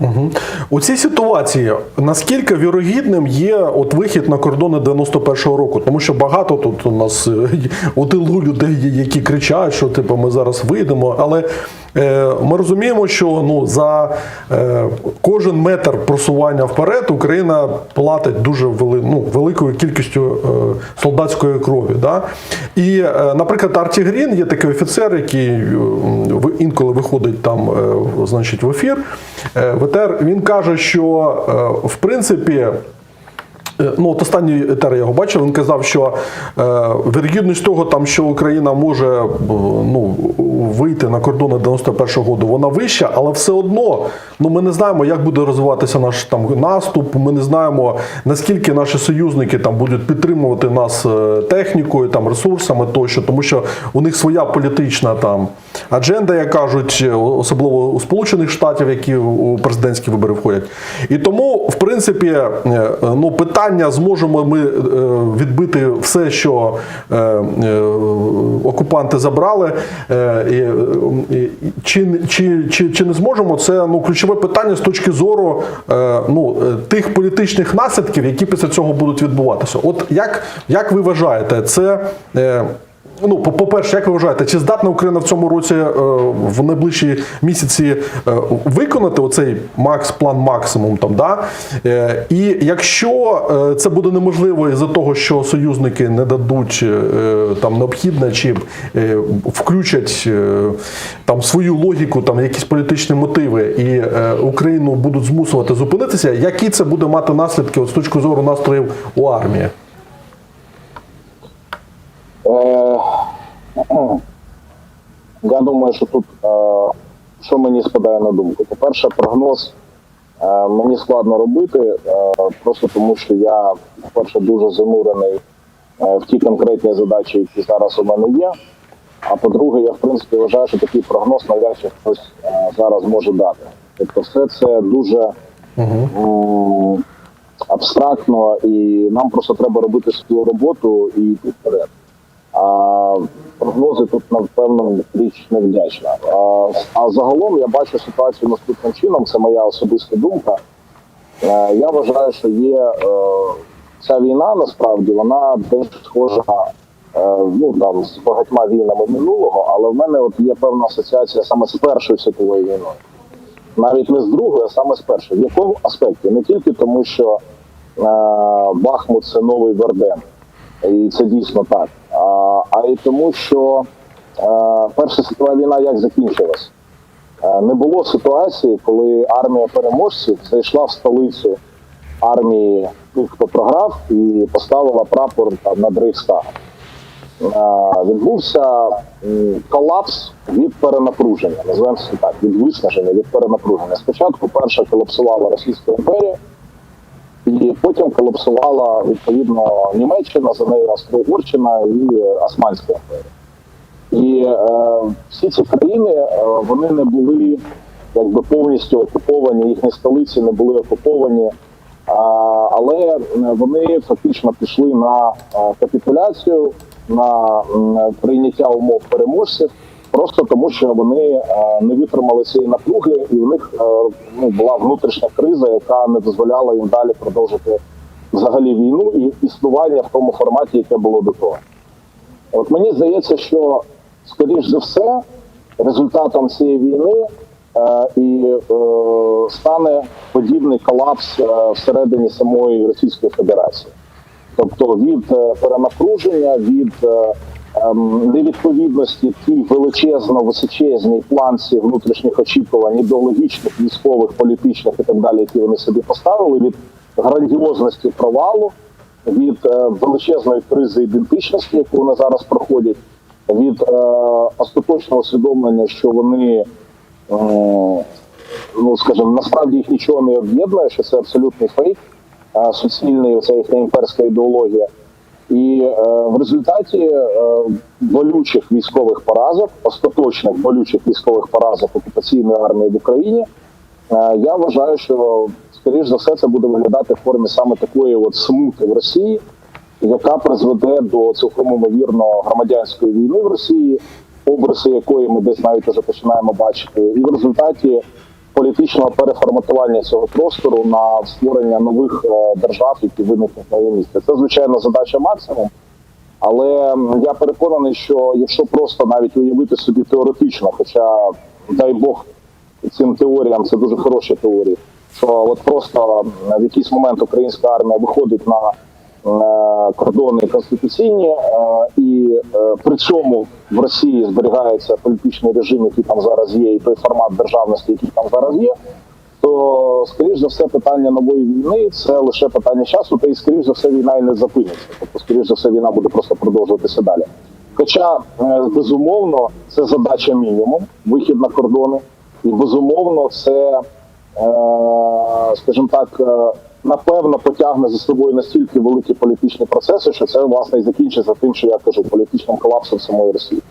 Угу. У цій ситуації наскільки вірогідним є от вихід на кордони 91-го року? Тому що багато тут у нас е, у тилу людей, які кричать, що типу ми зараз вийдемо. Але ми розуміємо, що ну за е, кожен метр просування вперед Україна платить дуже вели, ну, великою кількістю е, солдатської крові. Да? І, е, наприклад, Арті Грін є такий офіцер, який е, інколи виходить там, е, значить, в ефір. е, в. Він каже, що е, в принципі. Е, Ну, от останній етер я його бачив, він казав, що е, вірогідність того, там, що Україна може е, ну, вийти на кордони 91-го року, вона вища, але все одно ну, ми не знаємо, як буде розвиватися наш там, наступ, ми не знаємо, наскільки наші союзники там, будуть підтримувати нас е, технікою, там, ресурсами тощо, тому що у них своя політична там, адженда, як кажуть, особливо у Сполучених Штатів, які у президентські вибори входять. І тому, в принципі, е, ну, питання, зможемо ми е, відбити все, що е, е, окупанти забрали, е, е, чи, чи, чи, чи не зможемо, це ну, ключове питання з точки зору е, ну, е, тих політичних наслідків, які після цього будуть відбуватися. От як, як ви вважаєте, це. Ну, по- по-перше, як ви вважаєте, чи здатна Україна в цьому році е, в найближчі місяці е, виконати оцей макс план максимум там, да? Е, і якщо це буде неможливо із-за того, що союзники не дадуть там необхідне чи включать там свою логіку, там якісь політичні мотиви, і Україну будуть змусувати зупинитися, які це буде мати наслідки от, з точки зору настроїв у армії? Е, Я думаю, що тут е, що мені спадає на думку. По-перше, прогноз е, мені складно робити, просто тому що я, по-перше, дуже занурений в ті конкретні задачі, які зараз у мене є. А по-друге, я в принципі вважаю, що такий прогноз навряд чи хтось зараз може дати. Тобто, все це дуже м, абстрактно, і нам просто треба робити свою роботу і йти вперед. Прогнози тут, напевно, річ невдячна. А, а загалом я бачу ситуацію наступним чином, це моя особиста думка. Е, Я вважаю, що є е, ця війна насправді вона теж схожа е, ну, там, з багатьма війнами минулого, але в мене от є певна асоціація саме з Першою світовою війною. Навіть не з другою, а саме з першою. В якому аспекті? Не тільки тому, що Бахмут це новий Верден, і це дійсно так. А тому, що е, Перша світова війна як закінчилась? Е, Не було ситуації, коли армія переможців зайшла в столицю армії тих, хто програв, і поставила прапор там, над Рейхстагом. Е, Відбувся колапс від перенапруження, називаємо це так, від виснаження, від перенапруження. Спочатку перша колапсувала Російська імперія, і потім колапсувала відповідно Німеччина, за нею Австро-Угорщина і е, Османська імперія. І е, всі ці країни е, вони не були якби повністю окуповані, їхні столиці не були окуповані, але е, вони фактично пішли на капітуляцію, на прийняття умов переможців, просто тому, що вони е, не витримали цієї напруги, і в них е, ну, була внутрішня криза, яка не дозволяла їм далі продовжити взагалі війну і існування в тому форматі, яке було до того. От мені здається, що скоріш за все результатом цієї війни е, і е, стане подібний колапс е, всередині самої Російської Федерації. Тобто від е, перенапруження, від е, невідповідності тій величезно височезній планці внутрішніх очікувань ідеологічних, військових, політичних і так далі, які вони собі поставили, від грандіозності провалу, від е, величезної кризи ідентичності, яку вони зараз проходять, від е, остаточного усвідомлення, що вони, е, ну скажімо, насправді їх нічого не об'єднує, що це абсолютний фейк, суцільний ця їхня імперська ідеологія. І е, в результаті е, болючих військових поразок, остаточних болючих військових поразок окупаційної армії в Україні, е, я вважаю, що скоріш за все це буде виглядати в формі саме такої от смути в Росії, яка призведе до цілком ймовірно громадянської війни в Росії, обриси якої ми десь навіть вже починаємо бачити, і в результаті політичного переформатування цього простору на створення нових е, держав, які виникнуть на її місці. Це звичайно задача максимум. Але я переконаний, що якщо просто навіть уявити собі теоретично, хоча дай Бог цим теоріям це дуже хороші теорії, що от просто в якийсь момент українська армія виходить на е, кордони конституційні, е, е, при цьому в Росії зберігається політичний режим, який там зараз є, і той формат державності, який там зараз є. То, скоріш за все, питання нової війни це лише питання часу, та і скоріш за все війна і не зупиниться. Тобто, скоріш за все, війна буде просто продовжуватися далі. Хоча, е, безумовно, це задача мінімум, вихід на кордони, і безумовно, це, е, скажімо так, напевно потягне за собою настільки великі політичні процеси, що це власне і закінчиться тим, що я кажу, політичним колапсом самої Росії.